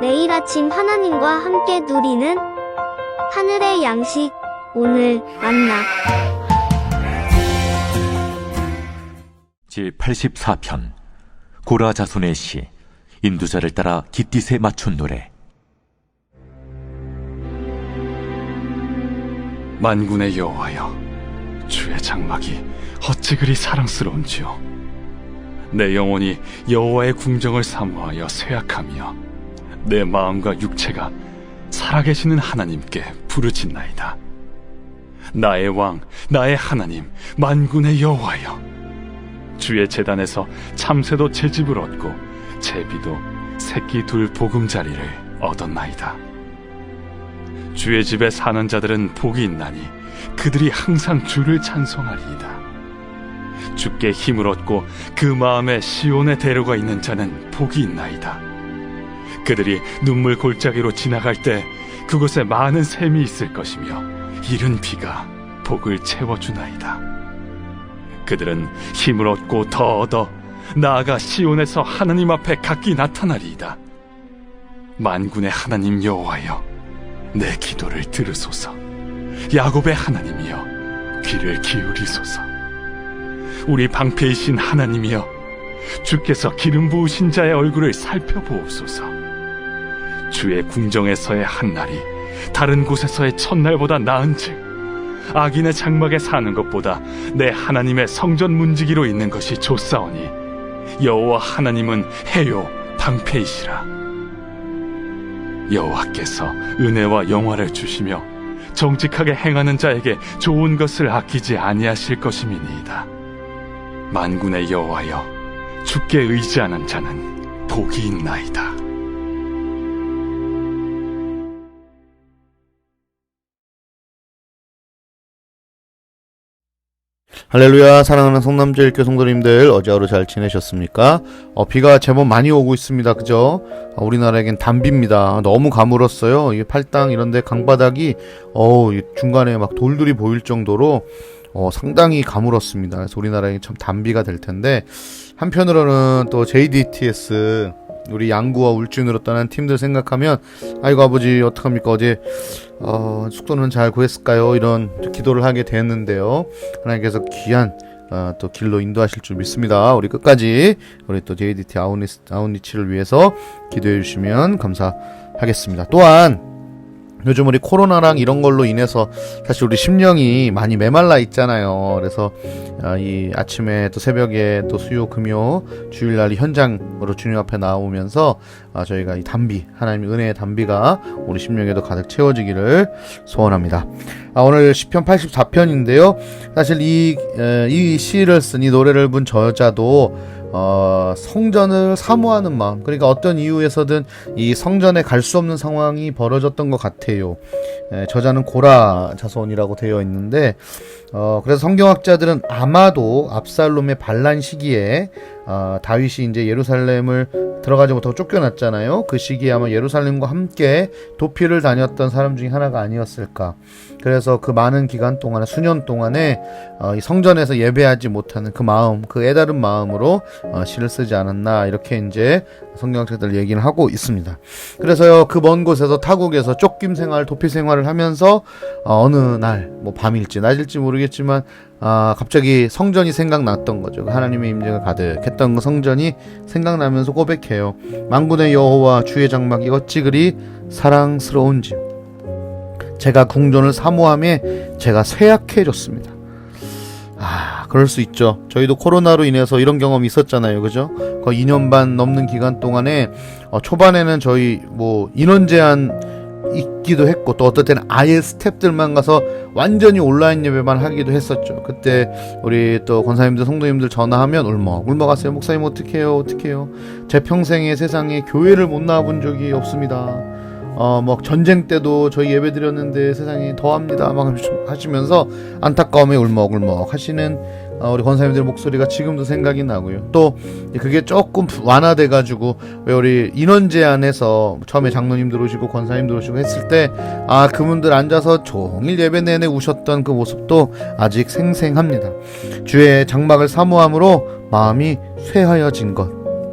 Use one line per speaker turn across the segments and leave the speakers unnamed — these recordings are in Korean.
매일 아침 하나님과 함께 누리는 하늘의 양식 오늘 만나.
제 84편 고라 자손의 시 인두자를 따라 깃딧에 맞춘 노래.
만군의 여호와여 주의 장막이 어찌 그리 사랑스러운지요? 내 영혼이 여호와의 궁정을 사모하여 쇠약하며 내 마음과 육체가 살아계시는 하나님께 부르짖나이다 나의 왕 나의 하나님 만군의 여호와여 주의 재단에서 참새도 제 집을 얻고 제비도 새끼 둘 보금자리를 얻었나이다 주의 집에 사는 자들은 복이 있나니 그들이 항상 주를 찬송하리이다. 주께 힘을 얻고 그 마음에 시온의 대로가 있는 자는 복이 있나이다. 그들이 눈물 골짜기로 지나갈 때 그곳에 많은 샘이 있을 것이며 이른 비가 복을 채워주나이다. 그들은 힘을 얻고 더 얻어 나아가 시온에서 하나님 앞에 각기 나타나리이다. 만군의 하나님 여호와여 내 기도를 들으소서. 야곱의 하나님이여, 귀를 기울이소서. 우리 방패이신 하나님이여, 주께서 기름 부으신 자의 얼굴을 살펴보옵소서. 주의 궁정에서의 한 날이 다른 곳에서의 첫날보다 나은즉 악인의 장막에 사는 것보다 내 하나님의 성전 문지기로 있는 것이 좋사오니 여호와 하나님은 해요 방패이시라. 여호와께서 은혜와 영화를 주시며 정직하게 행하는 자에게 좋은 것을 아끼지 아니하실 것임이니이다. 만군의 여호와여, 주께 의지하는 자는 복이 있나이다.
할렐루야 사랑하는 성남제일교 성도님들 어제 하루 잘 지내셨습니까? 어, 비가 제법 많이 오고 있습니다 그죠? 어, 우리나라에겐 단비입니다 너무 가물었어요 이 팔당 이런데 강바닥이 이 중간에 막 돌들이 보일 정도로 어, 상당히 가물었습니다 그래서 우리나라에 참 단비가 될 텐데 한편으로는 또 JDTS 우리 양구와 울진으로 떠난 팀들 생각하면 아이고 아버지 어떡합니까? 어제 어, 숙소는 잘 구했을까요? 이런 기도를 하게 됐는데요. 하나님께서 귀한 어, 또 길로 인도하실 줄 믿습니다. 우리 끝까지 우리 또 JDT 아웃리, 아웃리치를 위해서 기도해 주시면 감사하겠습니다. 또한 요즘 우리 코로나랑 이런 걸로 인해서 사실 우리 심령이 많이 메말라 있잖아요. 그래서 아, 이 아침에 또 새벽에 또 수요 금요 주일날 현장으로 주님 앞에 나오면서 아, 저희가 이 담비 하나님의 은혜의 담비가 우리 심령에도 가득 채워지기를 소원합니다. 아, 오늘 시편 84편인데요. 사실 이, 에, 이 시를 쓴 이 노래를 본 저자도 어, 성전을 사모하는 마음. 그러니까 어떤 이유에서든 이 성전에 갈 수 없는 상황이 벌어졌던 것 같아요. 에, 저자는 고라 자손이라고 되어 있는데, 어, 그래서 성경학자들은 아마도 압살롬의 반란 시기에 어, 다윗이 이제 예루살렘을 들어가지 못하고 쫓겨났잖아요. 그 시기에 아마 예루살렘과 함께 도피를 다녔던 사람 중에 하나가 아니었을까. 그래서 그 많은 기간 동안에 수년 동안에 어, 이 성전에서 예배하지 못하는 그 마음, 그 애다른 마음으로 어, 시를 쓰지 않았나 이렇게 이제 성경학자들 얘기를 하고 있습니다. 그래서요 그 먼 곳에서 타국에서 쫓김 생활, 도피 생활을 하면서 어, 어느 날 뭐 밤일지 낮일지 모르겠지만 아 갑자기 성전이 생각났던 거죠. 그 하나님의 임재가 가득했던 그 성전이 생각나면서 고백해요. 만군의 여호와 주의 장막이 어찌 그리 사랑스러운지. 제가 궁전을 사모함에 제가 쇠약해졌습니다. 아, 그럴 수 있죠. 저희도 코로나로 인해서 이런 경험이 있었잖아요. 그죠? 거의 2년 반 넘는 기간 동안에 어, 초반에는 저희 뭐 인원 제한 있기도 했고 또 어떨 때는 아예 스탭들만 가서 완전히 온라인 예배만 하기도 했었죠. 그때 우리 또 권사님들 성도님들 전화하면 울먹 울먹하세요. 목사님 어떡해요? 어떡해요? 제 평생에 세상에 교회를 못 나와본 적이 없습니다. 어, 뭐 전쟁 때도 저희 예배 드렸는데 세상이 더합니다. 막 하시면서 안타까움에 울먹울먹 하시는 어, 우리 권사님들 목소리가 지금도 생각이 나고요. 또 그게 조금 완화돼 가지고 왜 우리 인원 제한에서 처음에 장로님들 오시고 권사님들 오시고 했을 때 아 그분들 앉아서 종일 예배 내내 우셨던 그 모습도 아직 생생합니다. 주의 장막을 사모함으로 마음이 쇠하여진 것.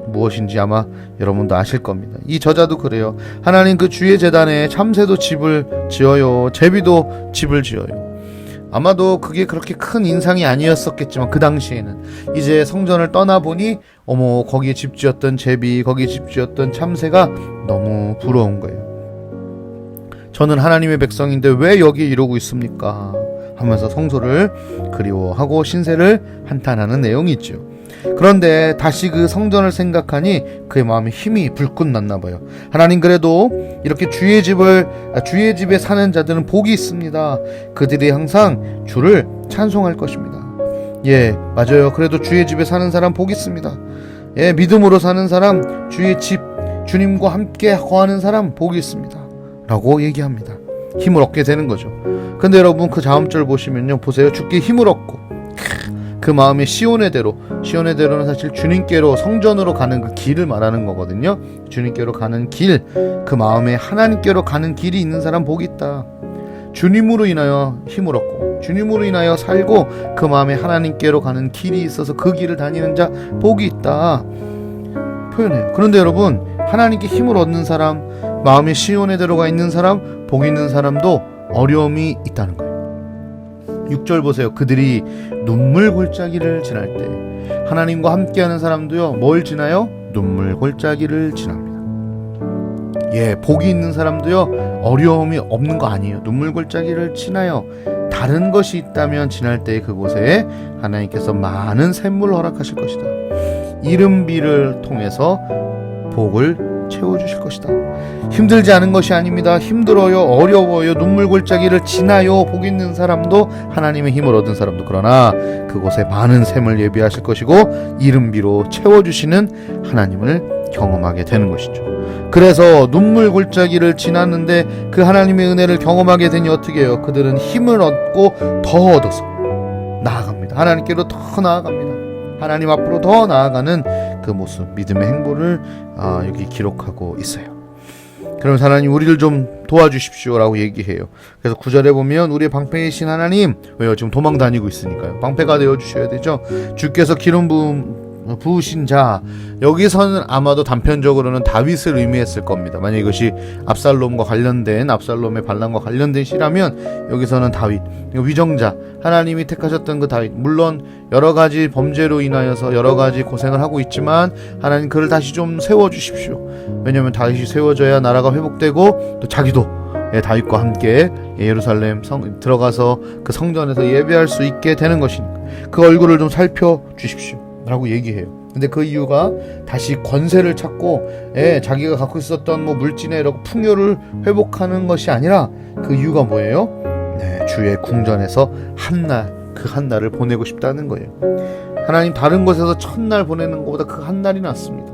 무엇인지 아마 여러분도 아실 겁니다. 이 저자도 그래요. 하나님 그 주의 재단에 참새도 집을 지어요. 제비도 집을 지어요. 아마도 그게 그렇게 큰 인상이 아니었었겠지만 그 당시에는 이제 성전을 떠나보니 어머 거기에 집 지었던 제비 거기에 집 지었던 참새가 너무 부러운 거예요. 저는 하나님의 백성인데 왜 여기 이러고 있습니까? 하면서 성소를 그리워하고 신세를 한탄하는 내용이 있죠. 그런데 다시 그 성전을 생각하니 그의 마음에 힘이 불끈 났나 봐요. 하나님 그래도 이렇게 주의 집을 아, 주의 집에 사는 자들은 복이 있습니다. 그들이 항상 주를 찬송할 것입니다. 예, 맞아요. 그래도 주의 집에 사는 사람 복 있습니다. 예, 믿음으로 사는 사람, 주의 집, 주님과 함께 거하는 사람 복이 있습니다. 라고 얘기합니다. 힘을 얻게 되는 거죠. 근데 여러분 그 다음 절 보시면요. 보세요. 주께 힘을 얻고 그 마음이 시온의 대로 시온의 대로는 사실 주님께로 성전으로 가는 그 길을 말하는 거거든요. 주님께로 가는 길, 그 마음에 하나님께로 가는 길이 있는 사람 복이 있다. 주님으로 인하여 힘을 얻고 주님으로 인하여 살고 그 마음에 하나님께로 가는 길이 있어서 그 길을 다니는 자 복이 있다. 표현해요. 그런데 여러분 하나님께 힘을 얻는 사람, 마음이 시온의 대로가 있는 사람, 복 있는 사람도 어려움이 있다는 거예요. 6절 보세요. 그들이 눈물 골짜기를 지날 때 하나님과 함께하는 사람도요. 뭘 지나요? 눈물 골짜기를 지납니다. 예, 복이 있는 사람도요. 어려움이 없는 거 아니에요. 눈물 골짜기를 지나요. 다른 것이 있다면 지날 때 그곳에 하나님께서 많은 샘물을 허락하실 것이다. 이름비를 통해서 복을 채워주실 것이다. 힘들지 않은 것이 아닙니다. 힘들어요, 어려워요, 눈물 골짜기를 지나요. 복 있는 사람도 하나님의 힘을 얻은 사람도 그러나 그곳에 많은 샘을 예비하실 것이고 이름비로 채워주시는 하나님을 경험하게 되는 것이죠. 그래서 눈물 골짜기를 지났는데 그 하나님의 은혜를 경험하게 되니 어떻게 해요? 그들은 힘을 얻고 더 얻어서 나아갑니다. 하나님께로 더 나아갑니다. 하나님 앞으로 더 나아가는 그 모습, 믿음의 행보를 아, 여기 기록하고 있어요. 그럼 하나님 우리를 좀 도와주십시오라고 얘기해요. 그래서 구절에 보면 우리의 방패이신 하나님 왜요? 지금 도망 다니고 있으니까요. 방패가 되어 주셔야 되죠. 주께서 기름 부음 부으신 자 여기서는 아마도 단편적으로는 다윗을 의미했을 겁니다. 만약 이것이 압살롬과 관련된 압살롬의 반란과 관련된 시라면 여기서는 다윗 위정자 하나님이 택하셨던 그 다윗 물론 여러 가지 범죄로 인하여서 여러 가지 고생을 하고 있지만 하나님 그를 다시 좀 세워 주십시오. 왜냐하면 다윗이 세워져야 나라가 회복되고 또 자기도 예, 다윗과 함께 예루살렘 성 들어가서 그 성전에서 예배할 수 있게 되는 것이니까 그 얼굴을 좀 살펴 주십시오. 라고 얘기해요. 근데 그 이유가 다시 권세를 찾고 예, 자기가 갖고 있었던 뭐 물질의 이런 풍요를 회복하는 것이 아니라 그 이유가 뭐예요? 네, 주의 궁전에서 한날 그 한 날을 보내고 싶다는 거예요. 하나님 다른 곳에서 첫날 보내는 것보다 그 한 날이 낫습니다.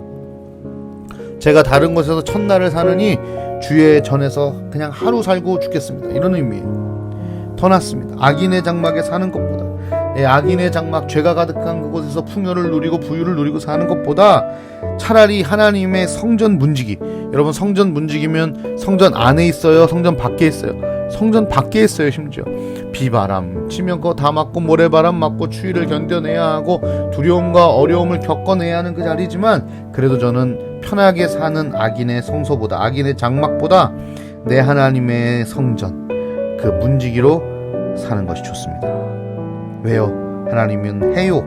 제가 다른 곳에서 첫날을 사느니 주의 전에서 그냥 하루 살고 죽겠습니다. 이런 의미예요. 더 낫습니다. 악인의 장막에 사는 것보다 예, 악인의 장막, 죄가 가득한 그곳에서 풍요를 누리고 부유를 누리고 사는 것보다 차라리 하나님의 성전 문지기. 여러분 성전 문지기면 성전 안에 있어요, 성전 밖에 있어요. 성전 밖에 있어요, 심지어. 비바람 치면 그거 다 맞고 모래바람 맞고 추위를 견뎌내야 하고 두려움과 어려움을 겪어내야 하는 그 자리지만 그래도 저는 편하게 사는 악인의 성소보다 악인의 장막보다 내 하나님의 성전 그 문지기로 사는 것이 좋습니다. 왜요? 하나님은 해요,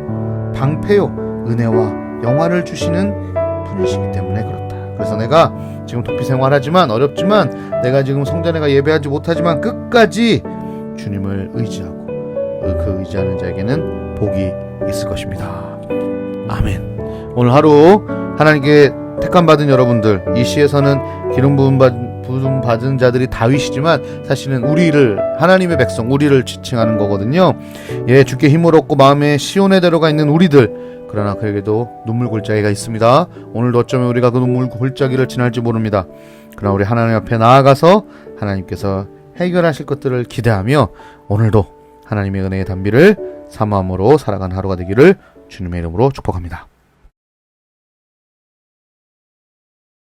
방패요, 은혜와 영화를 주시는 분이시기 때문에 그렇다. 그래서 내가 지금 도피 생활하지만 어렵지만 내가 지금 성전에 가 예배하지 못하지만 끝까지 주님을 의지하고 그 의지하는 자에게는 복이 있을 것입니다. 아멘. 오늘 하루 하나님께 택함 받은 여러분들 이 시에서는 기름 부음 받은 부름 받은 자들이 다윗이지만 사실은 우리를 하나님의 백성 우리를 지칭하는 거거든요. 예, 주께 힘을 얻고 마음에 시온의 대로가 있는 우리들 그러나 그에게도 눈물 골짜기가 있습니다. 오늘도 어쩌면 우리가 그 눈물 골짜기를 지날지 모릅니다. 그러나 우리 하나님 앞에 나아가서 하나님께서 해결하실 것들을 기대하며 오늘도 하나님의 은혜의 단비를 사모함으로 살아가는 하루가 되기를 주님의 이름으로 축복합니다.